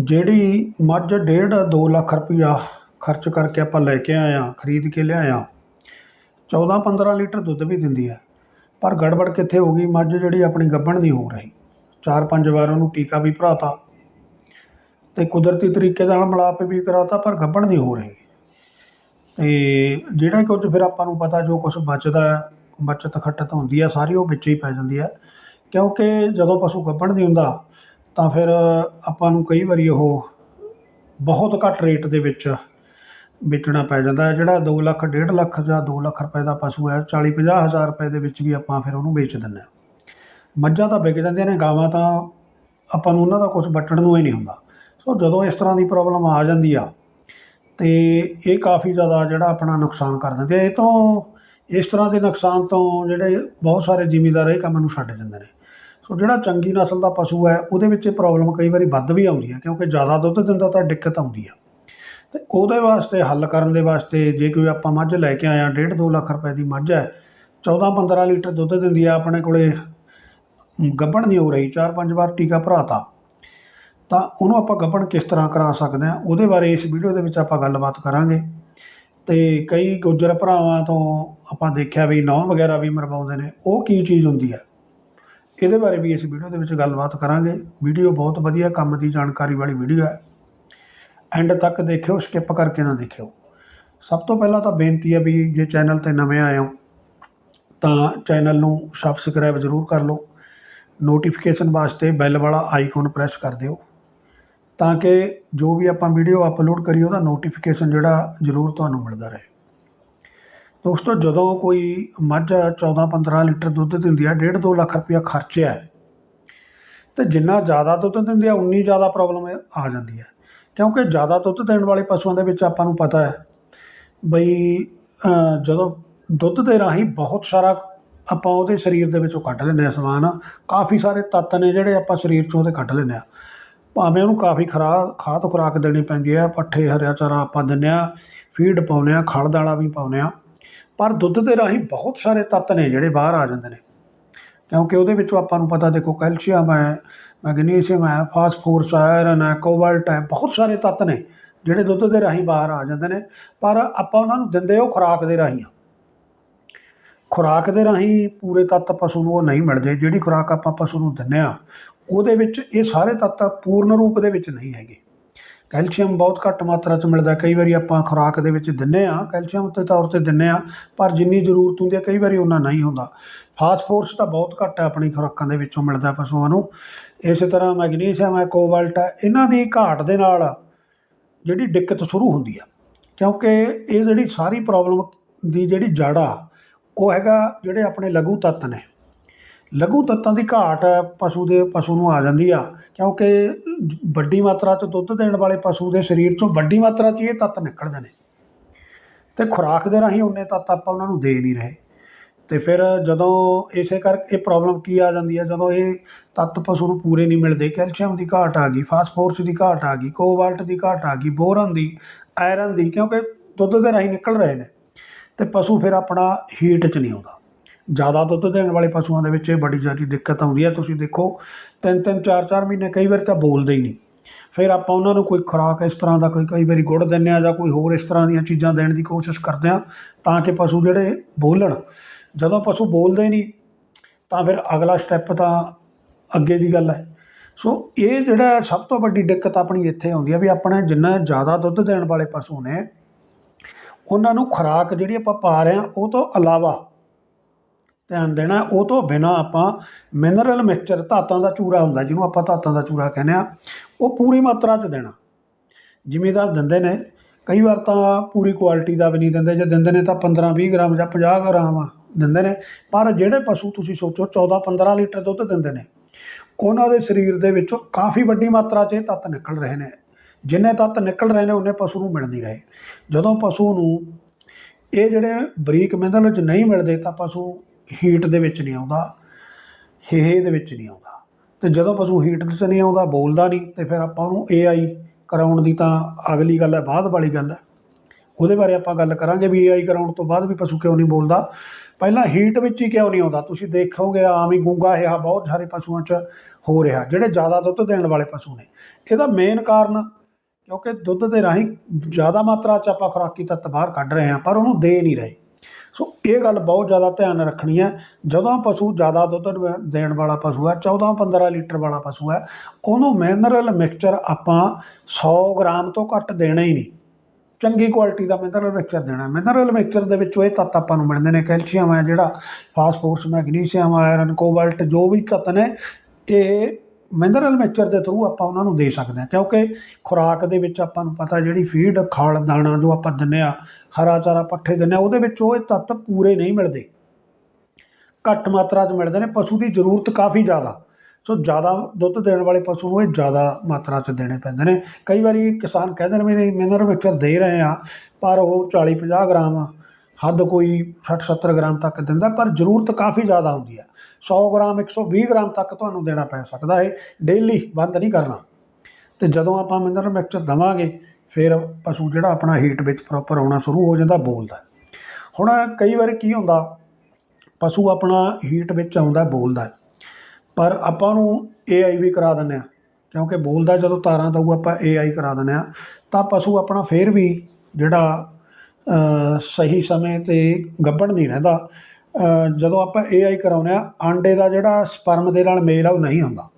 ਜਿਹੜੀ ਮੱਝ ਡੇਢ ਦੋ ਲੱਖ ਰੁਪਈਆ ਖਰਚ ਕਰਕੇ ਆਪਾਂ ਲੈ ਕੇ ਆਏ ਹਾਂ, ਖਰੀਦ ਕੇ ਲਿਆਇਆ ਚੌਦਾਂ ਪੰਦਰਾਂ ਲੀਟਰ ਦੁੱਧ ਵੀ ਦਿੰਦੀ ਹੈ। ਪਰ ਗੜਬੜ ਕਿੱਥੇ ਹੋ ਗਈ? ਮੱਝ ਜਿਹੜੀ ਆਪਣੀ ਗੱਭਣ ਨਹੀਂ ਹੋ ਰਹੀ। ਚਾਰ ਪੰਜ ਵਾਰ ਉਹਨੂੰ ਟੀਕਾ ਵੀ ਭਰਾਤਾ ਅਤੇ ਕੁਦਰਤੀ ਤਰੀਕੇ ਨਾਲ ਮਿਲਾਪ ਵੀ ਕਰਾਤਾ, ਪਰ ਗੱਭਣ ਨਹੀਂ ਹੋ ਰਹੀ। ਅਤੇ ਜਿਹੜਾ ਕੁਝ ਫਿਰ ਆਪਾਂ ਨੂੰ ਪਤਾ ਜੋ ਕੁਛ ਬਚਦਾ ਹੈ, ਬੱਚਤ ਖੱਟਤ ਹੁੰਦੀ ਹੈ, ਸਾਰੀ ਉਹ ਵਿੱਚ ਹੀ ਪੈ ਜਾਂਦੀ ਹੈ। ਕਿਉਂਕਿ ਜਦੋਂ ਪਸ਼ੂ ਗੱਭਣ ਨਹੀਂ ਹੁੰਦਾ ਤਾਂ ਫਿਰ ਆਪਾਂ ਨੂੰ ਕਈ ਵਾਰੀ ਉਹ ਬਹੁਤ ਘੱਟ ਰੇਟ ਦੇ ਵਿੱਚ ਵੇਚਣਾ ਪੈ ਜਾਂਦਾ ਜਿਹੜਾ ਦੋ ਲੱਖ, ਡੇਢ ਲੱਖ ਜਾਂ ਦੋ ਲੱਖ ਰੁਪਏ ਦਾ ਪਸ਼ੂ ਹੈ, ਚਾਲੀ ਪੰਜਾਹ ਹਜ਼ਾਰ ਰੁਪਏ ਦੇ ਵਿੱਚ ਵੀ ਆਪਾਂ ਫਿਰ ਉਹਨੂੰ ਵੇਚ ਦਿੰਦੇ ਹਾਂ। ਮੱਝਾਂ ਤਾਂ ਵਿਕ ਜਾਂਦੀਆਂ ਨੇ, ਗਾਵਾਂ ਤਾਂ ਆਪਾਂ ਨੂੰ ਉਹਨਾਂ ਦਾ ਕੁਝ ਵੱਟਣ ਨੂੰ ਹੀ ਨਹੀਂ ਹੁੰਦਾ। ਸੋ ਜਦੋਂ ਇਸ ਤਰ੍ਹਾਂ ਦੀ ਪ੍ਰੋਬਲਮ ਆ ਜਾਂਦੀ ਆ ਅਤੇ ਇਹ ਕਾਫੀ ਜ਼ਿਆਦਾ ਜਿਹੜਾ ਆਪਣਾ ਨੁਕਸਾਨ ਕਰ ਦਿੰਦੇ ਆ। ਇਹ ਤੋਂ ਇਸ ਤਰ੍ਹਾਂ ਦੇ ਨੁਕਸਾਨ ਤੋਂ ਜਿਹੜੇ ਬਹੁਤ ਸਾਰੇ ਜ਼ਿਮੀਂਦਾਰ ਇਹ ਕੰਮ ਨੂੰ ਛੱਡ ਜਾਂਦੇ ਨੇ। ਸੋ ਜਿਹੜਾ ਚੰਗੀ ਨਸਲ ਦਾ ਪਸ਼ੂ ਹੈ, ਉਹਦੇ ਵਿੱਚ ਇਹ ਪ੍ਰੋਬਲਮ ਕਈ ਵਾਰੀ ਵੱਧ ਵੀ ਆਉਂਦੀ ਹੈ, ਕਿਉਂਕਿ ਜ਼ਿਆਦਾ ਦੁੱਧ ਦਿੰਦਾ ਤਾਂ ਦਿੱਕਤ ਆਉਂਦੀ ਆ। ਅਤੇ ਉਹਦੇ ਵਾਸਤੇ, ਹੱਲ ਕਰਨ ਦੇ ਵਾਸਤੇ ਜੇ ਕੋਈ ਆਪਾਂ ਮੱਝ ਲੈ ਕੇ ਆਇਆ ਡੇਢ ਦੋ ਲੱਖ ਰੁਪਏ ਦੀ ਮੱਝ ਹੈ, ਚੌਦਾਂ ਪੰਦਰਾਂ ਲੀਟਰ ਦੁੱਧ ਦਿੰਦੀ ਆ, ਆਪਣੇ ਕੋਲੇ ਗੱਭਣ ਨਹੀਂ ਹੋ ਰਹੀ, ਚਾਰ ਪੰਜ ਵਾਰ ਟੀਕਾ ਭਰਾਤਾ, ਤਾਂ ਉਹਨੂੰ ਆਪਾਂ ਗੱਭਣ ਕਿਸ ਤਰ੍ਹਾਂ ਕਰਾ ਸਕਦੇ ਹਾਂ, ਉਹਦੇ ਬਾਰੇ ਇਸ ਵੀਡੀਓ ਦੇ ਵਿੱਚ ਆਪਾਂ ਗੱਲਬਾਤ ਕਰਾਂਗੇ। ਅਤੇ ਕਈ ਗੁੱਜਰ ਭਰਾਵਾਂ ਤੋਂ ਆਪਾਂ ਦੇਖਿਆ ਵੀ ਨੌਂ ਵਗੈਰਾ ਵੀ ਮਰਵਾਉਂਦੇ ਨੇ, ਉਹ ਕੀ ਚੀਜ਼ ਹੁੰਦੀ ਹੈ? ਇਹਦੇ ਬਾਰੇ ਵੀ ਅਸੀਂ ਵੀਡੀਓ ਦੇ ਵਿੱਚ ਗੱਲਬਾਤ ਕਰਾਂਗੇ। ਵੀਡੀਓ ਬਹੁਤ ਵਧੀਆ, ਕੰਮ ਦੀ ਜਾਣਕਾਰੀ ਵਾਲੀ ਵੀਡੀਓ ਹੈ। ਐਂਡ ਤੱਕ ਦੇਖਿਓ ਸਕਿਪ ਕਰਕੇ ਨਾ ਦੇਖਿਓ। ਸਭ ਤੋਂ ਪਹਿਲਾਂ ਤਾਂ ਬੇਨਤੀ ਹੈ ਵੀ ਜੇ ਚੈਨਲ ਤੇ ਨਵੇਂ ਆਏ ਹੋ, ਤਾਂ ਚੈਨਲ ਨੂੰ ਸਬਸਕ੍ਰਾਈਬ ਜ਼ਰੂਰ ਕਰ ਲਓ। ਨੋਟੀਫਿਕੇਸ਼ਨ ਵਾਸਤੇ ਬੈਲ ਵਾਲਾ ਆਈਕਨ ਪ੍ਰੈਸ ਕਰ ਦਿਓ। ਤਾਂ ਕਿ ਜੋ ਵੀ ਆਪਾਂ ਵੀਡੀਓ ਅਪਲੋਡ ਕਰੀਏ ਉਹਦਾ ਨੋਟੀਫਿਕੇਸ਼ਨ ਜਿਹੜਾ ਜ਼ਰੂਰ ਤੁਹਾਨੂੰ ਮਿਲਦਾ ਰਹੇ। ਦੋਸਤੋ ਜਦੋਂ ਕੋਈ ਮੱਝ 14 15 ਲੀਟਰ ਦੁੱਧ ਦਿੰਦੀ ਹੈ, ਡੇਢ ਦੋ ਲੱਖ ਰੁਪਇਆ ਖਰਚਿਆ ਹੈ। ਤੇ ਜਿੰਨਾ ਜ਼ਿਆਦਾ ਦੁੱਧ ਦਿੰਦੇ ਆ, ਉਨੀ ਜ਼ਿਆਦਾ ਪ੍ਰੋਬਲਮ ਆ ਜਾਂਦੀ ਹੈ। ਕਿਉਂਕਿ ਜ਼ਿਆਦਾ ਦੁੱਧ ਦੇਣ ਵਾਲੇ ਪਸ਼ੂਆਂ ਦੇ ਵਿੱਚ ਆਪਾਂ ਨੂੰ ਪਤਾ ਹੈ ਬਈ ਜਦੋਂ ਦੁੱਧ ਦੇ ਰਾਹੀਂ ਬਹੁਤ ਸਾਰਾ ਆਪਾਂ ਉਹਦੇ ਸਰੀਰ ਦੇ ਵਿੱਚੋਂ ਕੱਢ ਲੈਂਦੇ ਹਾਂ ਸਮਾਨ। ਕਾਫੀ ਸਾਰੇ ਤੱਤ ਨੇ ਜਿਹੜੇ ਆਪਾਂ ਸਰੀਰ 'ਚੋਂ ਉਹਦੇ ਕੱਢ ਲੈਂਦੇ ਹਾਂ। ਭਾਵੇਂ ਉਹਨੂੰ ਕਾਫੀ ਖਰਾ, ਖਾਦ ਖੁਰਾਕ ਦੇਣੀ ਪੈਂਦੀ ਹੈ, ਪੱਠੇ, ਹਰਿਆ ਚਾਰਾ ਆਪਾਂ ਦਿੰਦੇ ਹਾਂ, ਫੀਡ ਪਾਉਂਦੇ ਹਾਂ ਖਲ ਦਾਣਾ ਵੀ ਪਾਉਂਦੇ ਹਾਂ। ਪਰ ਦੁੱਧ ਦੇ ਰਾਹੀਂ ਬਹੁਤ ਸਾਰੇ ਤੱਤ ਨੇ ਜਿਹੜੇ ਬਾਹਰ ਆ ਜਾਂਦੇ ਨੇ। ਕਿਉਂਕਿ ਉਹਦੇ ਵਿੱਚੋਂ ਆਪਾਂ ਨੂੰ ਪਤਾ, ਦੇਖੋ ਕੈਲਸ਼ੀਅਮ ਹੈ, ਮੈਗਨੀਸ਼ੀਅਮ ਹੈ, ਫਾਸਫੋਰਸ ਹੈ, ਆਇਰਨ ਹੈ, ਕੋਬਾਲਟ ਹੈ, ਬਹੁਤ ਸਾਰੇ ਤੱਤ ਨੇ ਜਿਹੜੇ ਦੁੱਧ ਦੇ ਰਾਹੀਂ ਬਾਹਰ ਆ ਜਾਂਦੇ ਨੇ। ਪਰ ਆਪਾਂ ਉਹਨਾਂ ਨੂੰ ਦਿੰਦੇ ਉਹ ਖੁਰਾਕ ਦੇ ਰਾਹੀਂ ਆ। ਖੁਰਾਕ ਦੇ ਰਾਹੀਂ ਪੂਰੇ ਤੱਤ ਪਸ਼ੂ ਨੂੰ ਉਹ ਨਹੀਂ ਮਿਲਦੇ, ਜਿਹੜੀ ਖੁਰਾਕ ਆਪਾਂ ਪਸ਼ੂ ਨੂੰ ਦਿੰਦੇ ਆ, ਉਹਦੇ ਵਿੱਚ ਇਹ ਸਾਰੇ ਤੱਤ ਪੂਰਨ ਰੂਪ ਦੇ ਵਿੱਚ ਨਹੀਂ ਹੈਗੇ। ਕੈਲਸ਼ੀਅਮ ਬਹੁਤ ਘੱਟ ਮਾਤਰਾ 'ਚ ਮਿਲਦਾ ਕਈ ਵਾਰੀ ਆਪਾਂ ਖੁਰਾਕ ਦੇ ਵਿੱਚ ਦਿੰਦੇ ਆ ਕੈਲਸ਼ੀਅਮ ਦੇ ਤੌਰ ਤੇ ਦਿੰਦੇ ਆ ਪਰ ਜਿੰਨੀ ਜ਼ਰੂਰਤ ਹੁੰਦੀ ਹੈ, ਕਈ ਵਾਰੀ ਉਹਨਾਂ ਨਹੀਂ ਹੁੰਦਾ। ਫਾਸਫੋਰਸ ਤਾਂ ਬਹੁਤ ਘੱਟ ਹੈ, ਆਪਣੀ ਖੁਰਾਕਾਂ ਦੇ ਵਿੱਚੋਂ ਮਿਲਦਾ ਪਸ਼ੂਆਂ ਨੂੰ। ਇਸੇ ਤਰ੍ਹਾਂ ਮੈਗਨੀਸ਼ੀਅਮ ਹੈ, ਕੋਬਾਲਟ ਹੈ, ਇਹਨਾਂ ਦੀ ਘਾਟ ਦੇ ਨਾਲ ਜਿਹੜੀ ਦਿੱਕਤ ਸ਼ੁਰੂ ਹੁੰਦੀ ਆ ਕਿਉਂਕਿ ਇਹ ਜਿਹੜੀ ਸਾਰੀ ਪ੍ਰੋਬਲਮ ਦੀ ਜਿਹੜੀ ਜੜ ਆ ਉਹ ਹੈਗਾ ਜਿਹੜੇ ਆਪਣੇ ਲਘੂ ਤੱਤ ਨੇ। ਲਘੂ ਤੱਤਾਂ ਦੀ ਘਾਟ ਪਸ਼ੂ ਦੇ, ਪਸ਼ੂ ਨੂੰ ਆ ਜਾਂਦੀ ਆ, ਕਿਉਂਕਿ ਵੱਡੀ ਮਾਤਰਾ 'ਚ ਦੁੱਧ ਦੇਣ ਵਾਲੇ ਪਸ਼ੂ ਦੇ ਸਰੀਰ 'ਚੋਂ ਵੱਡੀ ਮਾਤਰਾ 'ਚ ਇਹ ਤੱਤ ਨਿਕਲਦੇ ਨੇ। ਤੇ ਖੁਰਾਕ ਦੇ ਰਾਹੀਂ ਉਹਨੇ ਤੱਤ ਆਪਾਂ ਉਹਨਾਂ ਨੂੰ ਦੇ ਨਹੀਂ ਰਹੇ। ਤੇ ਫਿਰ ਜਦੋਂ ਇਸੇ ਕਰਕੇ ਇਹ ਪ੍ਰੋਬਲਮ ਕੀ ਆ ਜਾਂਦੀ ਹੈ ਜਦੋਂ ਇਹ ਤੱਤ ਪਸ਼ੂ ਨੂੰ ਪੂਰੇ ਨਹੀਂ ਮਿਲਦੇ, ਕੈਲਸ਼ੀਅਮ ਦੀ ਘਾਟ ਆ ਗਈ, ਫਾਸਫੋਰਸ ਦੀ ਘਾਟ ਆ ਗਈ, ਕੋਬਾਲਟ ਦੀ ਘਾਟ ਆ ਗਈ, ਬੋਰਨ ਦੀ, ਆਇਰਨ ਦੀ, ਕਿਉਂਕਿ ਦੁੱਧ ਦੇ ਰਾਹੀਂ ਨਿਕਲ ਰਹੇ ਨੇ। ਤੇ ਪਸ਼ੂ ਫਿਰ ਆਪਣਾ ਹੀਟ 'ਚ ਨਹੀਂ ਆਉਂਦਾ। ਜ਼ਿਆਦਾ ਦੁੱਧ ਦੇਣ ਵਾਲੇ ਪਸ਼ੂਆਂ ਦੇ ਵਿੱਚ ਇਹ ਬੜੀ ਜ਼ਿਆਦਾ ਦਿੱਕਤ ਆਉਂਦੀ ਹੈ। ਤੁਸੀਂ ਦੇਖੋ, ਤਿੰਨ ਤਿੰਨ, ਚਾਰ ਚਾਰ ਮਹੀਨੇ ਕਈ ਵਾਰ ਤਾਂ ਬੋਲਦੇ ਹੀ ਨਹੀਂ। ਫਿਰ ਆਪਾਂ ਉਹਨਾਂ ਨੂੰ ਕੋਈ ਖੁਰਾਕ ਇਸ ਤਰ੍ਹਾਂ ਦਾ ਕੋਈ, ਕਈ ਵਾਰੀ ਗੁੜ ਦਿੰਦੇ ਆ ਜਾਂ ਕੋਈ ਹੋਰ ਇਸ ਤਰ੍ਹਾਂ ਦੀਆਂ ਚੀਜ਼ਾਂ ਦੇਣ ਦੀ ਕੋਸ਼ਿਸ਼ ਕਰਦੇ ਆ ਤਾਂ ਕਿ ਪਸ਼ੂ ਜਿਹੜੇ ਬੋਲਣ। ਜਦੋਂ ਪਸ਼ੂ ਬੋਲਦੇ ਨਹੀਂ, ਤਾਂ ਫਿਰ ਅਗਲਾ ਸਟੈਪ ਤਾਂ ਅੱਗੇ ਦੀ ਗੱਲ ਹੈ। ਸੋ ਇਹ ਜਿਹੜਾ ਸਭ ਤੋਂ ਵੱਡੀ ਦਿੱਕਤ ਆਪਣੀ ਇੱਥੇ ਆਉਂਦੀ ਹੈ ਵੀ ਆਪਣੇ ਜਿੰਨਾ ਜ਼ਿਆਦਾ ਦੁੱਧ ਦੇਣ ਵਾਲੇ ਪਸ਼ੂ ਨੇ, ਉਹਨਾਂ ਨੂੰ ਖੁਰਾਕ ਜਿਹੜੀ ਆਪਾਂ ਪਾ ਰਹੇ ਹਾਂ, ਉਹ ਤੋਂ ਇਲਾਵਾ ਧਿਆਨ ਦੇਣਾ, ਉਹ ਤੋਂ ਬਿਨਾ ਆਪਾਂ ਮਿਨਰਲ ਮਿਕਸਚਰ ਧਾਤਾਂ ਦਾ ਚੂਰਾ ਹੁੰਦਾ, ਜਿਹਨੂੰ ਆਪਾਂ ਧਾਤਾਂ ਦਾ ਚੂਰਾ ਕਹਿੰਦੇ ਆ ਉਹ ਪੂਰੀ ਮਾਤਰਾ 'ਚ ਦੇਣਾ। ਜ਼ਿਮੀਦਾਰ ਦਿੰਦੇ ਨੇ, ਕਈ ਵਾਰ ਤਾਂ ਪੂਰੀ ਕੁਆਲਿਟੀ ਦਾ ਵੀ ਨਹੀਂ ਦਿੰਦੇ, ਜੇ ਦਿੰਦੇ ਨੇ ਤਾਂ 15 20 ਗ੍ਰਾਮ ਜਾਂ 50 ਗ੍ਰਾਮ ਦਿੰਦੇ ਨੇ, ਪਰ ਜਿਹੜੇ ਪਸ਼ੂ ਤੁਸੀਂ ਸੋਚੋ 14 15 ਲੀਟਰ ਦੁੱਧ ਦਿੰਦੇ ਨੇ, ਉਹਨਾਂ ਦੇ ਸਰੀਰ ਦੇ ਵਿੱਚੋਂ ਕਾਫੀ ਵੱਡੀ ਮਾਤਰਾ 'ਚ ਇਹ ਤੱਤ ਨਿਕਲ ਰਹੇ ਨੇ। ਜਿੰਨੇ ਤੱਤ ਨਿਕਲ ਰਹੇ ਨੇ ਉਹਨੇ ਪਸ਼ੂ ਨੂੰ ਮਿਲ ਨਹੀਂ ਰਹੇ। ਜਦੋਂ ਪਸ਼ੂ ਨੂੰ ਇਹ ਜਿਹੜੇ ਬਰੀਕ ਮਿਨਰਲ ਚ ਨਹੀਂ ਮਿਲਦੇ, ਤਾਂ ਪਸ਼ੂ ਹੀਟ ਦੇ ਵਿੱਚ ਨਹੀਂ ਆਉਂਦਾ, ਹੇਹੇ ਦੇ ਵਿੱਚ ਨਹੀਂ ਆਉਂਦਾ। ਤੇ ਜਦੋਂ ਪਸ਼ੂ ਹੀਟ ਦੇ 'ਚ ਨਹੀਂ ਆਉਂਦਾ, ਬੋਲਦਾ ਨਹੀਂ, ਤੇ ਫਿਰ ਆਪਾਂ ਉਹਨੂੰ ਏਆਈ ਕਰਾਉਣ ਦੀ ਤਾਂ ਅਗਲੀ ਗੱਲ ਹੈ, ਬਾਅਦ ਵਾਲੀ ਗੱਲ ਹੈ। ਉਹਦੇ ਬਾਰੇ ਆਪਾਂ ਗੱਲ ਕਰਾਂਗੇ ਵੀ ਏਆਈ ਕਰਾਉਣ ਤੋਂ ਬਾਅਦ ਵੀ ਪਸ਼ੂ ਕਿਉਂ ਨਹੀਂ ਬੋਲਦਾ। ਪਹਿਲਾਂ ਹੀਟ ਵਿੱਚ ਹੀ ਕਿਉਂ ਨਹੀਂ ਆਉਂਦਾ? ਤੁਸੀਂ ਦੇਖੋਗੇ, ਆਮ ਹੀ ਗੂੰਗਾ ਇਹ ਬਹੁਤ ਸਾਰੇ ਪਸ਼ੂਆਂ 'ਚ ਹੋ ਰਿਹਾ, ਜਿਹੜੇ ਜ਼ਿਆਦਾ ਦੁੱਧ ਦੇਣ ਵਾਲੇ ਪਸ਼ੂ ਨੇ। ਇਹਦਾ ਮੇਨ ਕਾਰਨ, ਕਿਉਂਕਿ ਦੁੱਧ ਦੇ ਰਾਹੀਂ ਜ਼ਿਆਦਾ ਮਾਤਰਾ 'ਚ ਆਪਾਂ ਖੁਰਾਕੀ ਤੱਤ ਬਾਹਰ ਕੱਢ ਰਹੇ ਹਾਂ, ਪਰ ਉਹਨੂੰ ਦੇ ਨਹੀਂ ਰਹੇ। ਸੋ ਇਹ ਗੱਲ ਬਹੁਤ ਜ਼ਿਆਦਾ ਧਿਆਨ ਰੱਖਣੀ ਹੈ। ਜਦੋਂ ਪਸ਼ੂ ਜ਼ਿਆਦਾ ਦੁੱਧ ਦੇਣ- ਵਾਲਾ ਪਸ਼ੂ ਹੈ 14 15 ਲੀਟਰ ਵਾਲਾ ਪਸ਼ੂ ਹੈ, ਉਹਨੂੰ ਮਿਨਰਲ ਮਿਕਸਚਰ ਆਪਾਂ 100 ਗ੍ਰਾਮ ਤੋਂ ਘੱਟ ਦੇਣਾ ਹੀ ਨਹੀਂ। ਚੰਗੀ ਕੁਆਲਿਟੀ ਦਾ ਮਿਨਰਲ ਮਿਕਸਚਰ ਦੇਣਾ ਮਿਨਰਲ ਮਿਕਸਚਰ ਦੇ ਵਿੱਚੋਂ ਇਹ ਤੱਤ ਆਪਾਂ ਨੂੰ ਮਿਲਦੇ ਨੇ, ਕੈਲਸ਼ੀਅਮ ਹੈ ਜਿਹੜਾ ਫਾਸਫੋਰਸ ਮੈਗਨੀਸ਼ੀਅਮ ਆਇਰਨ ਕੋਬਾਲਟ ਜੋ ਵੀ ਤੱਤ ਨੇ, ਇਹ ਮਿਨਰਲ ਮਿਕਸਚਰ ਦੇ ਥਰੂ ਆਪਾਂ ਉਹਨਾਂ ਨੂੰ ਦੇ ਸਕਦੇ ਹਾਂ, ਕਿਉਂਕਿ ਖੁਰਾਕ ਦੇ ਵਿੱਚ ਆਪਾਂ ਨੂੰ ਪਤਾ ਜਿਹੜੀ ਫੀਡ ਖਾਲ ਦਾਣਾ ਜੋ ਆਪਾਂ ਦਿੰਦੇ ਆ ਹਰਾ ਚਾਰਾ ਪੱਠੇ ਦਿੰਦੇ ਆ ਉਹਦੇ ਵਿੱਚ ਉਹ ਇਹ ਤੱਤ ਪੂਰੇ ਨਹੀਂ ਮਿਲਦੇ। ਘੱਟ ਮਾਤਰਾ 'ਚ ਮਿਲਦੇ ਨੇ, ਪਸ਼ੂ ਦੀ ਜ਼ਰੂਰਤ ਕਾਫੀ ਜ਼ਿਆਦਾ। ਸੋ ਜ਼ਿਆਦਾ ਦੁੱਧ ਦੇਣ ਵਾਲੇ ਪਸ਼ੂ ਨੂੰ ਇਹ ਜ਼ਿਆਦਾ ਮਾਤਰਾ 'ਚ ਦੇਣੇ ਪੈਂਦੇ ਨੇ। ਕਈ ਵਾਰੀ ਕਿਸਾਨ ਕਹਿੰਦੇ ਨੇ ਵੀ ਮਿਨਰਲ ਮਿਕਸਚਰ ਦੇ ਰਹੇ ਆ ਪਰ ਉਹ 40 50 ਗ੍ਰਾਮ ਹੱਦ ਕੋਈ 60 70 ਗ੍ਰਾਮ ਤੱਕ ਦਿੰਦਾ, ਪਰ ਜ਼ਰੂਰਤ ਕਾਫੀ ਜ਼ਿਆਦਾ ਹੁੰਦੀ ਹੈ। 100 ਗ੍ਰਾਮ 120 ਗ੍ਰਾਮ ਤੱਕ ਤੁਹਾਨੂੰ ਦੇਣਾ ਪੈ ਸਕਦਾ ਹੈ। ਡੇਲੀ ਬੰਦ ਨਹੀਂ ਕਰਨਾ। ਤੇ ਜਦੋਂ ਆਪਾਂ ਮਿਨਰਲ ਮਿਕਸਚਰ ਦਵਾਂਗੇ, ਫਿਰ ਪਸ਼ੂ ਜਿਹੜਾ ਆਪਣਾ ਹੀਟ ਵਿੱਚ ਪ੍ਰੋਪਰ ਆਉਣਾ ਸ਼ੁਰੂ ਹੋ ਜਾਂਦਾ, ਬੋਲਦਾ। ਹੁਣ ਕਈ ਵਾਰੀ ਕੀ ਹੁੰਦਾ, ਪਸ਼ੂ ਆਪਣਾ ਹੀਟ ਵਿੱਚ ਆਉਂਦਾ, ਬੋਲਦਾ। ਪਰ ਆਪਾਂ ਨੂੰ ਏਆਈ ਵੀ ਕਰਾ ਦਿੰਦੇ ਆ ਕਿਉਂਕਿ ਬੋਲਦਾ ਜਦੋਂ ਤਾਰਾਂ ਦਊ, ਆਪਾਂ ਏਆਈ ਕਰਾ ਦਿੰਦੇ ਆ ਤਾਂ ਪਸ਼ੂ ਆਪਣਾ ਫੇਰ ਵੀ ਜਿਹੜਾ ਸਹੀ ਸਮੇਂ ਤੇ ਗੱਭਣ ਨਹੀਂ ਰਹਿੰਦਾ। ਜਦੋਂ ਆਪਾਂ ਏਆਈ ਕਰਾਉਂਦੇ ਆ ਆਂਡੇ ਦਾ ਜਿਹੜਾ ਸਪਰਮ ਦੇ ਨਾਲ ਮੇਲ ਆ ਉਹ ਨਹੀਂ ਹੁੰਦਾ।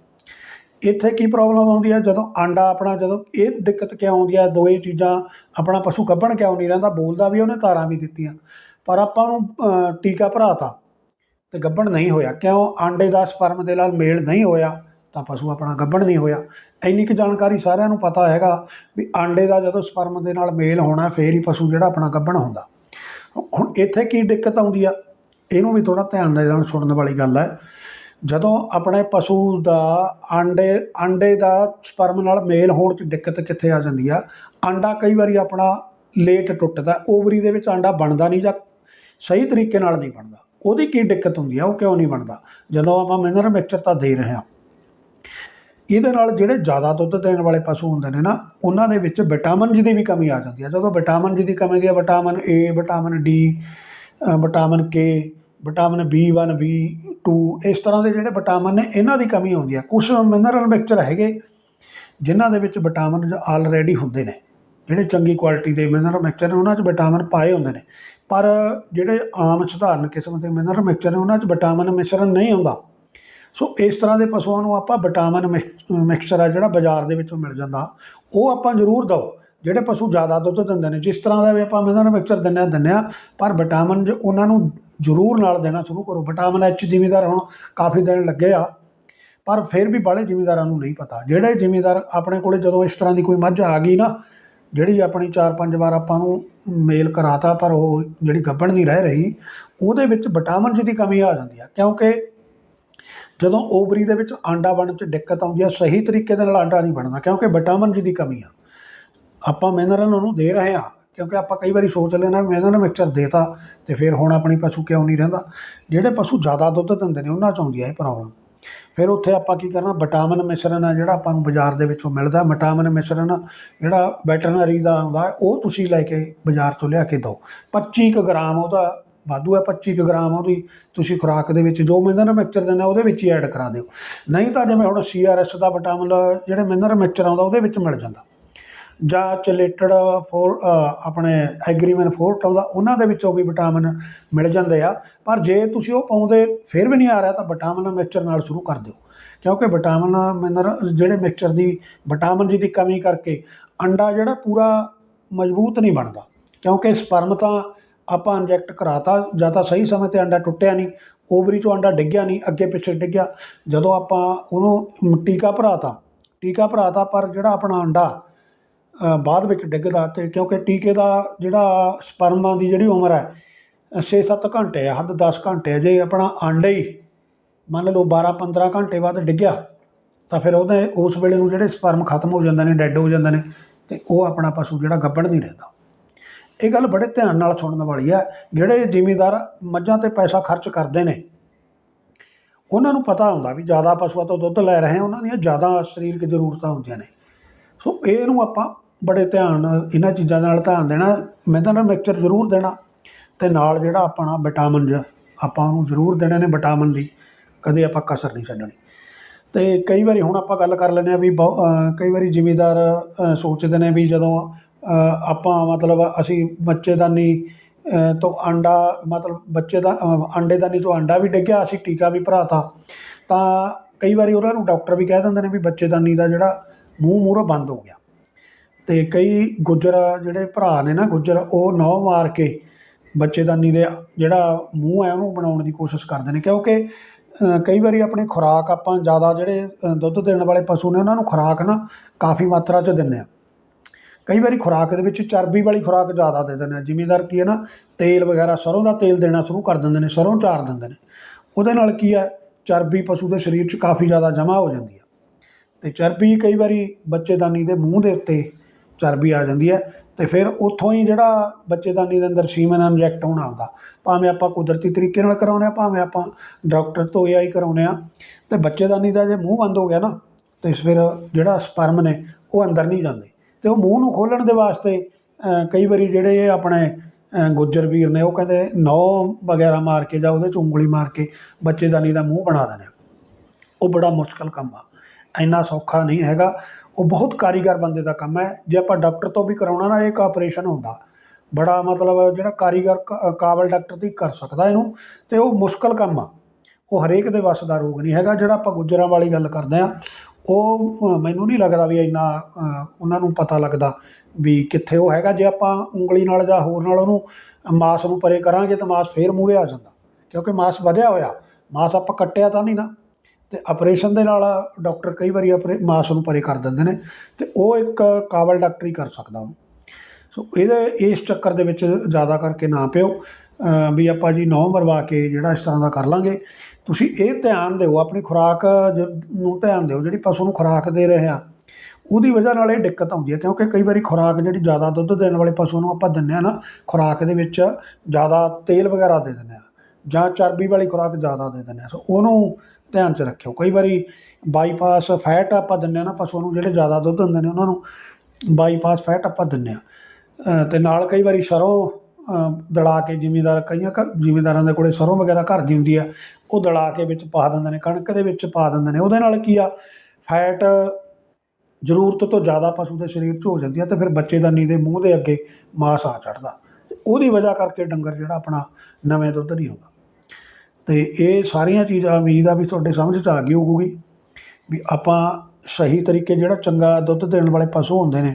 ਇੱਥੇ ਕੀ ਪ੍ਰੋਬਲਮ ਆਉਂਦੀ ਹੈ? ਜਦੋਂ ਆਂਡਾ ਆਪਣਾ ਜਦੋਂ ਇਹ ਦਿੱਕਤ ਕਿਉਂ ਆਉਂਦੀ ਹੈ? ਦੋ ਦੋਏ ਚੀਜ਼ਾਂ ਆਪਣਾ ਪਸ਼ੂ ਗੱਭਣ ਕਿਉਂ ਨਹੀਂ ਰਹਿੰਦਾ? ਬੋਲਦਾ ਵੀ ਉਹਨੇ ਤਾਰਾਂ ਵੀ ਦਿੱਤੀਆਂ। ਪਰ ਆਪਾਂ ਨੂੰ ਅ, ਟੀਕਾ ਭਰਾਤਾ ਤੇ ਗੱਭਣ ਨਹੀਂ ਹੋਇਆ। ਕਿਉਂ? ਆਂਡੇ ਦਾ ਸਪਰਮ ਦੇ ਨਾਲ ਮੇਲ ਨਹੀਂ ਹੋਇਆ। ਤਾਂ ਪਸ਼ੂ ਆਪਣਾ ਗੱਭਣ ਨਹੀਂ ਹੋਇਆ। ਇੰਨੀ ਕੁ ਜਾਣਕਾਰੀ ਸਾਰਿਆਂ ਨੂੰ ਪਤਾ ਹੈਗਾ ਵੀ ਆਂਡੇ ਦਾ ਜਦੋਂ ਸਪਰਮ ਦੇ ਨਾਲ ਮੇਲ ਹੋਣਾ, ਫੇਰ ਹੀ ਪਸ਼ੂ ਜਿਹੜਾ ਆਪਣਾ ਗੱਭਣ ਹੁੰਦਾ। ਹੁਣ ਇੱਥੇ ਕੀ ਦਿੱਕਤ ਆਉਂਦੀ ਆ? ਇਹਨੂੰ ਵੀ ਥੋੜਾ ਧਿਆਨ ਦੇ ਨਾਲ ਸੁਣਨ ਵਾਲੀ ਗੱਲ ਹੈ। ਜਦੋਂ ਆਪਣੇ ਪਸ਼ੂ ਦਾ ਆਂਡੇ ਆਂਡੇ ਦਾ ਸਪਰਮ ਨਾਲ ਮੇਲ ਹੋਣ 'ਚ ਦਿੱਕਤ ਕਿੱਥੇ ਆ ਜਾਂਦੀ ਆ? ਆਂਡਾ ਕਈ ਵਾਰੀ ਆਪਣਾ ਲੇਟ ਟੁੱਟਦਾ, ਓਵਰੀ ਦੇ ਵਿੱਚ ਆਂਡਾ ਬਣਦਾ ਨਹੀਂ ਜਾਂ ਸਹੀ ਤਰੀਕੇ ਨਾਲ ਨਹੀਂ ਬਣਦਾ। ਉਹਦੀ ਕੀ ਦਿੱਕਤ ਹੁੰਦੀ ਆ? ਉਹ ਕਿਉਂ ਨਹੀਂ ਬਣਦਾ? ਜਦੋਂ ਆਪਾਂ ਮਿਨਰਲ ਮਿਕਸਚਰ ਤਾਂ ਦੇ ਰਹੇ ਹਾਂ। ਇਹਦੇ ਨਾਲ ਜਿਹੜੇ ਜ਼ਿਆਦਾ ਦੁੱਧ ਦੇਣ ਵਾਲੇ ਪਸ਼ੂ ਹੁੰਦੇ ਨੇ ਨਾ, ਉਹਨਾਂ ਦੇ ਵਿੱਚ ਵਿਟਾਮਿਨ ਜੀ ਦੀ ਵੀ ਕਮੀ ਆ ਜਾਂਦੀ ਹੈ ਜਦੋਂ ਵਿਟਾਮਿਨ ਜੀ ਦੀ ਕਮੀ ਦੀ ਹੈ vitamin A vitamin D vitamin K vitamin B1 B2 ਇਸ ਤਰ੍ਹਾਂ ਦੇ ਜਿਹੜੇ ਵਿਟਾਮਿਨ ਨੇ, ਇਹਨਾਂ ਦੀ ਕਮੀ ਆਉਂਦੀ ਹੈ ਕੁਝ ਮਿਨਰਲ ਮਿਕਸਚਰ ਹੈਗੇ, ਜਿਨ੍ਹਾਂ ਦੇ ਵਿੱਚ ਵਿਟਾਮਿਨ ਆਲਰੇਡੀ ਹੁੰਦੇ ਨੇ। ਜਿਹੜੇ ਚੰਗੀ ਕੁਆਲਿਟੀ ਦੇ ਮਿਨਰਲ ਮਿਕਸਚਰ ਨੇ, ਉਹਨਾਂ 'ਚ ਵਿਟਾਮਿਨ ਪਾਏ ਹੁੰਦੇ ਨੇ। ਪਰ ਜਿਹੜੇ ਆਮ ਸਧਾਰਨ ਕਿਸਮ ਦੇ ਮਿਨਰਲ ਮਿਕਸਚਰ ਨੇ, ਉਹਨਾਂ 'ਚ ਵਿਟਾਮਿਨ ਮਿਸ਼ਰਣ ਨਹੀਂ ਹੁੰਦਾ। ਸੋ ਇਸ ਤਰ੍ਹਾਂ ਦੇ ਪਸ਼ੂਆਂ ਨੂੰ ਆਪਾਂ ਵਿਟਾਮਿਨ ਮਿਕ- ਮਿਕਸਚਰ ਆ ਜਿਹੜਾ ਬਾਜ਼ਾਰ ਦੇ ਵਿੱਚੋਂ ਮਿਲ ਜਾਂਦਾ। ਉਹ ਆਪਾਂ ਜ਼ਰੂਰ ਦਿਓ। ਜਿਹੜੇ ਪਸ਼ੂ ਜ਼ਿਆਦਾ ਦੁੱਧ ਦਿੰਦੇ ਨੇ, ਜਿਸ ਤਰ੍ਹਾਂ ਦਾ ਵੀ ਆਪਾਂ ਮਿਨਰਲ ਮਿਕਸਚਰ ਦਿੰਦੇ ਆ ਦਿੰਦੇ ਆ ਪਰ ਵਿਟਾਮਿਨ ਜੋ ਉਹਨਾਂ ਨੂੰ ਜ਼ਰੂਰ ਨਾਲ ਦੇਣਾ ਸ਼ੁਰੂ ਕਰੋ। ਵਿਟਾਮਿਨ ਐਚ ਜ਼ਿਮੀਦਾਰ ਹੁਣ ਕਾਫੀ ਦਿਨ ਲੱਗੇ ਆ, ਪਰ ਫਿਰ ਵੀ ਬਾਹਲੇ ਜ਼ਿਮੀਦਾਰਾਂ ਨੂੰ ਨਹੀਂ ਪਤਾ। ਜਿਹੜੇ ਜ਼ਿਮੀਦਾਰ ਆਪਣੇ ਕੋਲੇ ਜਦੋਂ ਇਸ ਤਰ੍ਹਾਂ ਦੀ ਕੋਈ ਮੱਝ ਆ ਗਈ ਨਾ, ਜਿਹੜੀ ਆਪਣੀ 4-5 ਵਾਰ ਆਪਾਂ ਨੂੰ ਮੇਲ ਕਰਾਤਾ, ਪਰ ਉਹ ਜਿਹੜੀ ਗੱਭਣ ਨਹੀਂ ਰਹਿ ਰਹੀ, ਉਹਦੇ ਵਿੱਚ ਵਿਟਾਮਿਨ ਜੀ ਦੀ ਕਮੀ ਆ ਜਾਂਦੀ ਆ। ਕਿਉਂਕਿ ਜਦੋਂ ਓਵਰੀ ਦੇ ਵਿੱਚ ਆਂਡਾ ਬਣਨ 'ਚ ਦਿੱਕਤ ਆਉਂਦੀ ਆ, ਸਹੀ ਤਰੀਕੇ ਦੇ ਨਾਲ ਆਂਡਾ ਨਹੀਂ ਬਣਦਾ, ਕਿਉਂਕਿ ਵਿਟਾਮਿਨ ਜੀ ਦੀ ਕਮੀ ਆ। ਆਪਾਂ ਮਿਨਰਲ ਉਹਨੂੰ ਦੇ ਰਹੇ ਆ, ਕਿਉਂਕਿ ਆਪਾਂ ਕਈ ਵਾਰੀ ਸੋਚ ਲੈਣਾ ਵੀ ਮਿਨਰਲ ਮਿਕਸਚਰ ਦੇਤਾ ਤੇ ਫਿਰ ਹੁਣ ਆਪਣੀ ਪਸ਼ੂ ਕਿਉਂ ਨਹੀਂ ਰਹਿੰਦਾ। ਜਿਹੜੇ ਪਸ਼ੂ ਜ਼ਿਆਦਾ ਦੁੱਧ ਦਿੰਦੇ ਨੇ, ਉਹਨਾਂ 'ਚ ਆਉਂਦੀ ਆ ਇਹ ਪ੍ਰੋਬਲਮ ਫਿਰ ਉੱਥੇ ਆਪਾਂ ਕੀ ਕਰਨਾ, ਵਿਟਾਮਿਨ ਮਿਸ਼ਰਣ ਆ ਜਿਹੜਾ ਆਪਾਂ ਨੂੰ ਬਾਜ਼ਾਰ ਦੇ ਵਿੱਚੋਂ ਮਿਲਦਾ, ਵਿਟਾਮਿਨ ਮਿਸ਼ਰਣ ਜਿਹੜਾ ਵੈਟਰਨਰੀ ਦਾ ਆਉਂਦਾ, ਉਹ ਤੁਸੀਂ ਲੈ ਕੇ ਬਾਜ਼ਾਰ ਤੋਂ ਲਿਆ ਕੇ ਦਿਓ। 25 ਕੁ ਗ੍ਰਾਮ ਉਹਦਾ ਵਾਧੂ ਹੈ 25 ਕੁ ਗ੍ਰਾਮ ਉਹਦੀ ਤੁਸੀਂ ਖੁਰਾਕ ਦੇ ਵਿੱਚ ਜੋ ਮਿਨਰਲ ਮਿਕਸਚਰ ਦਿੰਦੇ ਉਹਦੇ ਵਿੱਚ ਹੀ ਐਡ ਕਰਾ ਦਿਓ। ਨਹੀਂ ਤਾਂ ਜਿਵੇਂ ਹੁਣ ਸੀਆਰਐਸ ਦਾ ਵਿਟਾਮਿਨ ਜਿਹੜੇ ਮਿਨਰਲ ਮਿਕਸਚਰ ਆਉਂਦਾ, ਉਹਦੇ ਵਿੱਚ ਮਿਲ ਜਾਂਦਾ। ਜਾਂ ਚਲੇਟਡ ਫੋਰ ਆਪਣੇ ਐਗਰੀਮੈਨ ਫੋਰਟ ਆਉਂਦਾ, ਉਹਨਾਂ ਦੇ ਵਿੱਚੋਂ ਵੀ ਵਿਟਾਮਿਨ ਮਿਲ ਜਾਂਦੇ ਆ। ਪਰ ਜੇ ਤੁਸੀਂ ਉਹ ਪਾਉਂਦੇ, ਫਿਰ ਵੀ ਨਹੀਂ ਆ ਰਿਹਾ, ਤਾਂ ਵਿਟਾਮਿਨ ਮਿਕਸਚਰ ਨਾਲ ਸ਼ੁਰੂ ਕਰ ਦਿਓ। ਕਿਉਂਕਿ ਵਿਟਾਮਿਨ ਮਿਨਰਲ ਜਿਹੜੇ ਮਿਕਸਚਰ ਦੀ ਵਿਟਾਮਿਨ ਜੀ ਦੀ ਕਮੀ ਕਰਕੇ ਅੰਡਾ ਜਿਹੜਾ ਪੂਰਾ ਮਜ਼ਬੂਤ ਨਹੀਂ ਬਣਦਾ। ਕਿਉਂਕਿ ਸਪਰਮ ਤਾਂ ਆਪਾਂ ਇੰਜੈਕਟ ਕਰਾਤਾ, ਜਾਂ ਤਾਂ ਸਹੀ ਸਮੇਂ ਤੇ ਅੰਡਾ ਟੁੱਟਿਆ ਨਹੀਂ, ਓਵਰੀ ਚੋਂ ਅੰਡਾ ਡਿੱਗਿਆ ਨਹੀਂ, ਅੱਗੇ ਪਿੱਛੇ ਡਿੱਗਿਆ। ਜਦੋਂ ਆਪਾਂ ਉਹਨੂੰ ਟੀਕਾ ਭਰਾਤਾ ਟੀਕਾ ਭਰਾਤਾ, ਪਰ ਜਿਹੜਾ ਆਪਣਾ ਅੰਡਾ ਬਾਅਦ ਵਿੱਚ ਡਿੱਗਦਾ, ਤੇ ਕਿਉਂਕਿ ਟੀਕੇ ਦਾ ਜਿਹੜਾ ਸਪਰਮਾਂ ਦੀ ਜਿਹੜੀ ਉਮਰ ਹੈ 6-7 ਘੰਟੇ ਹੈ ਹੱਦ 10 ਘੰਟੇ ਹੈ ਜੇ ਆਪਣਾ ਆਂਡਾ ਹੀ ਮੰਨ ਲਓ 12-15 ਘੰਟੇ ਬਾਅਦ ਡਿੱਗਿਆ, ਤਾਂ ਫਿਰ ਉਹਦੇ, ਉਸ ਵੇਲੇ ਨੂੰ ਜਿਹੜੇ ਸਪਰਮ ਖਤਮ ਹੋ ਜਾਂਦੇ ਨੇ, ਡੈੱਡ ਹੋ ਜਾਂਦੇ ਨੇ, ਤੇ ਉਹ ਆਪਣਾ ਪਸ਼ੂ ਜਿਹੜਾ ਗੱਭਣ ਨਹੀਂ ਰਹਿੰਦਾ। ਇਹ ਗੱਲ ਬੜੇ ਧਿਆਨ ਨਾਲ ਸੁਣਨ ਵਾਲੀ ਹੈ। ਜਿਹੜੇ ਜ਼ਿਮੀਦਾਰ ਮੱਝਾਂ ਤੇ ਪੈਸਾ ਖਰਚ ਕਰਦੇ ਨੇ, ਉਹਨਾਂ ਨੂੰ ਪਤਾ ਹੁੰਦਾ ਵੀ ਜ਼ਿਆਦਾ ਪਸ਼ੂਆਂ ਤੋਂ ਦੁੱਧ ਲੈ ਰਹੇ ਉਹਨਾਂ ਦੀਆਂ ਜ਼ਿਆਦਾ ਸਰੀਰਕ ਜ਼ਰੂਰਤਾਂ ਹੁੰਦੀਆਂ ਨੇ। ਸੋ ਇਹਨੂੰ ਆਪਾਂ ਬੜੇ ਧਿਆਨ, ਇਹਨਾਂ ਚੀਜ਼ਾਂ ਨਾਲ ਧਿਆਨ ਦੇਣਾ, ਮੈਂ ਤਾਂ ਮਿਨਰਲ ਮਿਕਸਚਰ ਜ਼ਰੂਰ ਦੇਣਾ। ਅਤੇ ਨਾਲ ਜਿਹੜਾ ਆਪਣਾ ਵਿਟਾਮਿਨ ਆਪਾਂ ਉਹਨੂੰ ਜ਼ਰੂਰ ਦੇਣੇ ਨੇ ਵਿਟਾਮਿਨ ਦੀ, ਕਦੇ ਆਪਾਂ ਕਸਰ ਨਹੀਂ ਛੱਡਣੀ। ਅਤੇ ਕਈ ਵਾਰੀ ਹੁਣ ਆਪਾਂ ਗੱਲ ਕਰ ਲੈਂਦੇ ਹਾਂ ਵੀ ਬਹੁ ਕਈ ਵਾਰੀ ਜ਼ਿਮੀਦਾਰ ਸੋਚਦੇ ਨੇ ਵੀ ਜਦੋਂ ਆਪਾਂ ਮਤਲਬ ਅਸੀਂ ਬੱਚੇਦਾਨੀ ਤੋਂ ਆਂਡਾ ਮਤਲਬ ਬੱਚੇ ਦਾ ਅ, ਅੰਡੇਦਾਨੀ ਚੋਂ ਆਂਡਾ ਵੀ ਡਿੱਗਿਆ ਅਸੀਂ ਟੀਕਾ ਵੀ ਭਰਾਤਾ। ਤਾਂ ਕਈ ਵਾਰੀ ਉਹਨਾਂ ਨੂੰ ਡਾਕਟਰ ਵੀ ਕਹਿ ਦਿੰਦੇ ਨੇ ਵੀ ਬੱਚੇਦਾਨੀ ਦਾ ਜਿਹੜਾ ਮੂੰਹ ਮੂਹਰੋਂ ਬੰਦ ਹੋ ਗਿਆ। ਅਤੇ ਕਈ ਗੁੱਜਰ ਜਿਹੜੇ ਭਰਾ ਨੇ ਨਾ ਗੁੱਜਰ ਉਹ ਨਹੁੰ ਮਾਰ ਕੇ ਬੱਚੇਦਾਨੀ ਦੇ ਜਿਹੜਾ ਮੂੰਹ ਹੈ ਉਹਨੂੰ ਬਣਾਉਣ ਦੀ ਕੋਸ਼ਿਸ਼ ਕਰਦੇ ਨੇ। ਕਿਉਂਕਿ ਕਈ ਵਾਰੀ ਆਪਣੀ ਖੁਰਾਕ ਆਪਾਂ ਜ਼ਿਆਦਾ ਜਿਹੜੇ ਦੁੱਧ ਦੇਣ ਵਾਲੇ ਪਸ਼ੂ ਨੇ ਉਹਨਾਂ ਨੂੰ ਖੁਰਾਕ ਨਾ ਕਾਫੀ ਮਾਤਰਾ 'ਚ ਦਿੰਦੇ ਆ। ਕਈ ਵਾਰੀ ਖੁਰਾਕ ਦੇ ਵਿੱਚ ਚਰਬੀ ਵਾਲੀ ਖੁਰਾਕ ਜ਼ਿਆਦਾ ਦੇ ਦਿੰਦੇ ਆ। ਜ਼ਿਮੀਂਦਾਰ ਕੀ ਹੈ ਨਾ, ਤੇਲ ਵਗੈਰਾ ਸਰੋਂ ਦਾ ਤੇਲ ਦੇਣਾ ਸ਼ੁਰੂ ਕਰ ਦਿੰਦੇ ਨੇ, ਸਰੋਂ ਚਾਰ ਦਿੰਦੇ ਨੇ। ਉਹਦੇ ਨਾਲ ਕੀ ਹੈ, ਚਰਬੀ ਪਸ਼ੂ ਦੇ ਸਰੀਰ 'ਚ ਕਾਫੀ ਜ਼ਿਆਦਾ ਜਮ੍ਹਾਂ ਹੋ ਜਾਂਦੀ ਹੈ। ਅਤੇ ਚਰਬੀ ਕਈ ਵਾਰੀ ਬੱਚੇਦਾਨੀ ਦੇ ਮੂੰਹ ਦੇ ਉੱਤੇ ਚਰਬੀ ਆ ਜਾਂਦੀ ਹੈ ਅਤੇ ਫਿਰ ਉੱਥੋਂ ਹੀ ਜਿਹੜਾ ਬੱਚੇਦਾਨੀ ਦੇ ਅੰਦਰ ਸੀਮਨ ਇੰਜੈਕਟ ਹੋਣਾ ਆਉਂਦਾ ਭਾਵੇਂ ਆਪਾਂ ਕੁਦਰਤੀ ਤਰੀਕੇ ਨਾਲ ਕਰਾਉਂਦੇ ਹਾਂ, ਭਾਵੇਂ ਆਪਾਂ ਡਾਕਟਰ ਤੋਂ ਏ ਆਈ ਕਰਾਉਂਦੇ ਹਾਂ ਅਤੇ ਬੱਚੇਦਾਨੀ ਦਾ ਜੇ ਮੂੰਹ ਬੰਦ ਹੋ ਗਿਆ ਨਾ ਅਤੇ ਫਿਰ ਜਿਹੜਾ ਸਪਰਮ ਨੇ, ਉਹ ਅੰਦਰ ਨਹੀਂ ਜਾਂਦੇ। ਅਤੇ ਉਹ ਮੂੰਹ ਨੂੰ ਖੋਲ੍ਹਣ ਦੇ ਵਾਸਤੇ ਕਈ ਵਾਰੀ ਜਿਹੜੇ ਆਪਣੇ ਗੁੱਜਰ ਵੀਰ ਨੇ, ਉਹ ਕਹਿੰਦੇ ਨਹੁੰ ਵਗੈਰਾ ਮਾਰ ਕੇ ਜਾਂ ਉਹਦੇ 'ਚ ਉਂਗਲੀ ਮਾਰ ਕੇ ਬੱਚੇਦਾਨੀ ਦਾ ਮੂੰਹ ਬਣਾ ਦੇਣਾ ਉਹ ਬੜਾ ਮੁਸ਼ਕਲ ਕੰਮ ਆ। ਇੰਨਾ ਸੌਖਾ ਨਹੀਂ ਹੈਗਾ। ਉਹ ਬਹੁਤ ਕਾਰੀਗਰ ਬੰਦੇ ਦਾ ਕੰਮ ਹੈ। ਜੇ ਆਪਾਂ ਡਾਕਟਰ ਤੋਂ ਵੀ ਕਰਾਉਣਾ ਨਾ ਇੱਕ ਆਪਰੇਸ਼ਨ ਹੁੰਦਾ। ਬੜਾ ਮਤਲਬ ਜਿਹੜਾ ਕਾਰੀਗਰ ਕ- ਕਾਬਲ ਡਾਕਟਰ ਦੀ ਕਰ ਸਕਦਾ ਇਹਨੂੰ ਅਤੇ ਉਹ ਮੁਸ਼ਕਲ ਕੰਮ ਆ। ਉਹ ਹਰੇਕ ਦੇ ਵੱਸ ਦਾ ਰੋਗ ਨਹੀਂ ਹੈਗਾ। ਜਿਹੜਾ ਆਪਾਂ ਗੁੱਜਰਾਂ ਵਾਲੀ ਗੱਲ ਕਰਦੇ ਆ ਉਹ ਮੈਨੂੰ ਨਹੀਂ ਲੱਗਦਾ ਵੀ ਇੰਨਾ ਉਹਨਾਂ ਨੂੰ ਪਤਾ ਲੱਗਦਾ ਵੀ ਕਿੱਥੇ ਉਹ ਹੈਗਾ। ਜੇ ਆਪਾਂ ਉਂਗਲੀ ਨਾਲ ਜਾਂ ਹੋਰ ਨਾਲ ਉਹਨੂੰ ਮਾਸ ਨੂੰ ਪਰੇ ਕਰਾਂਗੇ ਤਾਂ ਮਾਸ ਫੇਰ ਮੂਹਰੇ ਆ ਜਾਂਦਾ। ਕਿਉਂਕਿ ਮਾਸ ਵਧਿਆ ਹੋਇਆ। ਮਾਸ ਆਪਾਂ ਕੱਟਿਆ ਤਾਂ ਨਹੀਂ ਨਾ। ਅਤੇ ਆਪਰੇਸ਼ਨ ਦੇ ਨਾਲ ਡਾਕਟਰ ਕਈ ਵਾਰੀ ਆਪਰੇ ਮਾਸ ਨੂੰ ਪਰੇ ਕਰ ਦਿੰਦੇ ਨੇ। ਅਤੇ ਉਹ ਇੱਕ ਕਾਬਲ ਡਾਕਟਰ ਹੀ ਕਰ ਸਕਦਾ ਉਹਨੂੰ। ਸੋ ਇਹਦੇ, ਇਸ ਚੱਕਰ ਦੇ ਵਿੱਚ ਜ਼ਿਆਦਾ ਕਰਕੇ ਨਾ ਪਿਓ। ਵੀ ਆਪਾਂ ਜੀ ਨੌ ਮਰਵਾ ਕੇ ਜਿਹੜਾ ਇਸ ਤਰ੍ਹਾਂ ਦਾ ਕਰ ਲਾਂਗੇ। ਤੁਸੀਂ ਇਹ ਧਿਆਨ ਦਿਓ ਆਪਣੀ ਖੁਰਾਕ ਜ- ਨੂੰ ਧਿਆਨ ਦਿਓ ਜਿਹੜੀ ਪਸ਼ੂ ਨੂੰ ਖੁਰਾਕ ਦੇ ਰਹੇ ਆ। ਉਹਦੀ ਵਜ੍ਹਾ ਨਾਲ ਇਹ ਦਿੱਕਤ ਆਉਂਦੀ ਹੈ ਕਿਉਂਕਿ ਕਈ ਵਾਰੀ ਖੁਰਾਕ ਜਿਹੜੀ ਜ਼ਿਆਦਾ ਦੁੱਧ ਦੇਣ ਵਾਲੇ ਪਸ਼ੂ ਨੂੰ ਆਪਾਂ ਦਿੰਦੇ ਆ ਨਾ ਖੁਰਾਕ ਦੇ ਵਿੱਚ ਜ਼ਿਆਦਾ ਤੇਲ ਵਗੈਰਾ ਦੇ ਦਿੰਦੇ ਆ ਜਾਂ ਚਰਬੀ ਵਾਲੀ ਖੁਰਾਕ ਜ਼ਿਆਦਾ ਦੇ ਦਿੰਦੇ ਆ। ਸੋ ਉਹਨੂੰ ਧਿਆਨ 'ਚ ਰੱਖਿਓ। ਕਈ ਵਾਰੀ ਬਾਈਪਾਸ ਫੈਟ ਆਪਾਂ ਦਿੰਦੇ ਆ ਨਾ ਪਸ਼ੂ ਨੂੰ ਜਿਹੜੇ ਜ਼ਿਆਦਾ ਦੁੱਧ ਦਿੰਦੇ ਨੇ ਉਹਨਾਂ ਨੂੰ ਬਾਈਪਾਸ ਫੈਟ ਆਪਾਂ ਦਿੰਦੇ ਆ। ਅ, ਤੇ ਨਾਲ ਕਈ ਵਾਰੀ ਸਰੋਂ ਦਲਾ ਕੇ ਜ਼ਿਮੀਦਾਰ ਕਈਆਂ ਘਰ, ਜ਼ਿਮੀਦਾਰਾਂ ਦੇ ਕੋਲੇ ਸਰੋਂ ਵਗੈਰਾ ਘਰ ਦੀ ਹੁੰਦੀ ਆ, ਉਹ ਦਲਾ ਕੇ ਵਿੱਚ ਪਾ ਦਿੰਦੇ ਨੇ, ਕਣਕ ਦੇ ਵਿੱਚ ਪਾ ਦਿੰਦੇ ਨੇ। ਉਹਦੇ ਨਾਲ ਕੀ ਆ, ਫੈਟ ਜ਼ਰੂਰਤ ਤੋਂ ਜ਼ਿਆਦਾ ਪਸ਼ੂ ਦੇ ਸਰੀਰ 'ਚ ਹੋ ਜਾਂਦੀ ਆ ਤੇ ਫਿਰ ਬੱਚੇਦਾਨੀ ਦੇ ਮੂੰਹ ਦੇ ਅੱਗੇ ਮਾਸ ਆ ਚੜਦਾ ਤੇ ਉਹਦੀ ਵਜ੍ਹਾ ਕਰਕੇ ਡੰਗਰ ਜਿਹੜਾ ਆਪਣਾ ਨਵੇਂ ਦੁੱਧ ਨਹੀਂ ਹੁੰਦਾ ਤੇ ਇਹ ਸਾਰੀਆਂ ਚੀਜ਼ਾਂ ਉਮੀਦ ਆ ਵੀ ਤੁਹਾਡੇ ਸਮਝ 'ਚ ਆ ਗਈ ਹੋਊਗੀ ਵੀ ਆਪਾਂ ਸਹੀ ਤਰੀਕੇ ਜਿਹੜਾ ਚੰਗਾ ਦੁੱਧ ਦੇਣ ਵਾਲੇ ਪਸ਼ੂ ਹੁੰਦੇ ਨੇ,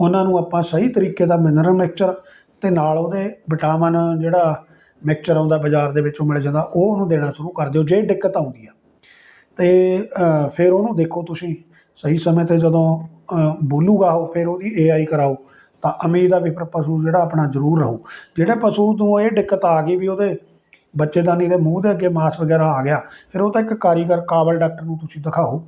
ਉਹਨਾਂ ਨੂੰ ਆਪਾਂ ਸਹੀ ਤਰੀਕੇ ਦਾ ਮਿਨਰਲ ਮਿਕਸਚਰ ਅਤੇ ਨਾਲ ਉਹਦੇ ਵਿਟਾਮਿਨ ਜਿਹੜਾ ਮਿਕਸਚਰ ਆਉਂਦਾ ਬਾਜ਼ਾਰ ਦੇ ਵਿੱਚੋਂ ਮਿਲ ਜਾਂਦਾ, ਉਹ ਉਹਨੂੰ ਦੇਣਾ ਸ਼ੁਰੂ ਕਰ ਦਿਓ ਜੇ ਦਿੱਕਤ ਆਉਂਦੀ ਆ। ਤੇ ਫਿਰ ਉਹਨੂੰ ਦੇਖੋ ਤੁਸੀਂ ਸਹੀ ਸਮੇਂ ਤੇ ਜਦੋਂ ਬੋਲੂਗਾ ਉਹ, ਫਿਰ ਉਹਦੀ ਏਆਈ ਕਰਾਓ, ਤਾਂ ਉਮੀਦ ਆ ਵੀ ਫਿਰ ਪਸ਼ੂ ਜਿਹੜਾ ਆਪਣਾ ਜ਼ਰੂਰ ਰਹੂ। ਜਿਹੜੇ ਪਸ਼ੂ ਤੋਂ ਇਹ ਦਿੱਕਤ ਆ ਗਈ ਵੀ ਉਹਦੇ ਬੱਚੇਦਾਨੀ ਦੇ ਮੂੰਹ ਦੇ ਅੱਗੇ ਮਾਸ ਵਗੈਰਾ ਆ ਗਿਆ, ਫਿਰ ਉਹ ਤਾਂ ਇੱਕ ਕਾਰੀਗਰ ਕਾਬਲ ਡਾਕਟਰ ਨੂੰ ਤੁਸੀਂ ਦਿਖਾਓ।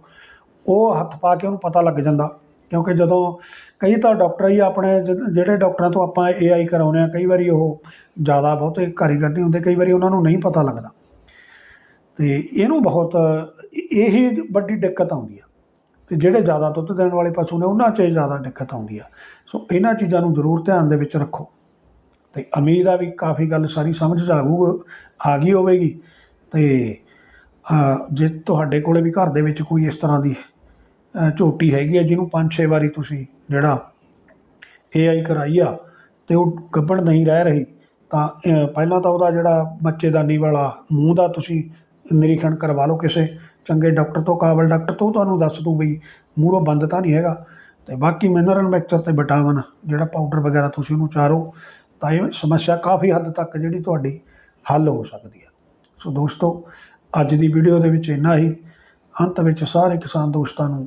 ਉਹ ਹੱਥ ਪਾ ਕੇ ਉਹਨੂੰ ਪਤਾ ਲੱਗ ਜਾਂਦਾ। ਕਿਉਂਕਿ ਜਦੋਂ ਕਈ ਤਾਂ ਡਾਕਟਰ ਹੀ ਆਪਣੇ ਜ- ਜਿਹੜੇ ਡਾਕਟਰਾਂ ਤੋਂ ਆਪਾਂ ਏਆਈ ਕਰਾਉਂਦੇ ਆ ਕਈ ਵਾਰੀ ਉਹ ਜ਼ਿਆਦਾ ਬਹੁਤੇ ਕਾਰੀਗਰ ਨਹੀਂ ਹੁੰਦੇ ਕਈ ਵਾਰੀ ਉਹਨਾਂ ਨੂੰ ਨਹੀਂ ਪਤਾ ਲੱਗਦਾ। ਤੇ ਇਹਨੂੰ ਬਹੁਤ ਇਹੀ ਵੱਡੀ ਦਿੱਕਤ ਆਉਂਦੀ ਆ। ਤੇ ਜਿਹੜੇ ਜ਼ਿਆਦਾ ਦੁੱਧ ਦੇਣ ਵਾਲੇ ਪਸ਼ੂ ਨੇ ਉਹਨਾਂ 'ਚ ਇਹ ਜ਼ਿਆਦਾ ਦਿੱਕਤ ਆਉਂਦੀ ਆ। ਸੋ ਇਹਨਾਂ ਚੀਜ਼ਾਂ ਨੂੰ ਜ਼ਰੂਰ ਧਿਆਨ ਦੇ ਵਿੱਚ ਰੱਖੋ। ਤੇ ਉਮੀਦ ਆ ਵੀ ਕਾਫੀ ਗੱਲ ਸਾਰੀ ਸਮਝ 'ਚ ਆਗੂ ਆ ਗਈ ਹੋਵੇਗੀ। ਤੇ ਅ, ਜੇ ਤੁਹਾਡੇ ਕੋਲੇ ਵੀ ਘਰ ਦੇ ਵਿੱਚ ਕੋਈ ਇਸ ਤਰ੍ਹਾਂ ਦੀ ਝੋਟੀ ਹੈਗੀ ਆ, ਜਿਹਨੂੰ ਪੰਜ ਛੇ ਵਾਰੀ ਤੁਸੀਂ ਜਿਹੜਾ ਏਆਈ ਕਰਾਈ ਆ ਤੇ ਉਹ ਗੱਭਣ ਨਹੀਂ ਰਹਿ ਰਹੀ, ਤਾਂ ਪਹਿਲਾਂ ਤਾਂ ਉਹਦਾ ਜਿਹੜਾ ਬੱਚੇਦਾਨੀ ਵਾਲਾ ਮੂੰਹ ਦਾ ਤੁਸੀਂ ਨਿਰੀਖਣ ਕਰਵਾ ਲਓ ਕਿਸੇ ਚੰਗੇ ਡਾਕਟਰ ਤੋਂ, ਕਾਬਲ ਡਾਕਟਰ ਤੋਂ ਤੁਹਾਨੂੰ ਦੱਸ ਦੂ ਵੀ ਮੂੰਹੋਂ ਬੰਦ ਤਾਂ ਨਹੀਂ ਹੈਗਾ। ਤੇ ਬਾਕੀ ਮਿਨਰਲ ਮਿਕਸਚਰ ਤੇ ਵਿਟਾਮਿਨ ਜਿਹੜਾ ਪਾਊਡਰ ਵਗੈਰਾ ਤੁਸੀਂ ਉਹਨੂੰ ਚਾਰੋ, ਤਾਂ ਇਹ ਸਮੱਸਿਆ ਕਾਫੀ ਹੱਦ ਤੱਕ ਜਿਹੜੀ ਤੁਹਾਡੀ ਹੱਲ ਹੋ ਸਕਦੀ ਹੈ ਸੋ ਦੋਸਤੋ, ਅੱਜ ਦੀ ਵੀਡੀਓ ਦੇ ਵਿੱਚ ਇੰਨਾ ਹੀ। ਅੰਤ ਵਿੱਚ ਸਾਰੇ ਕਿਸਾਨ ਦੋਸਤਾਂ ਨੂੰ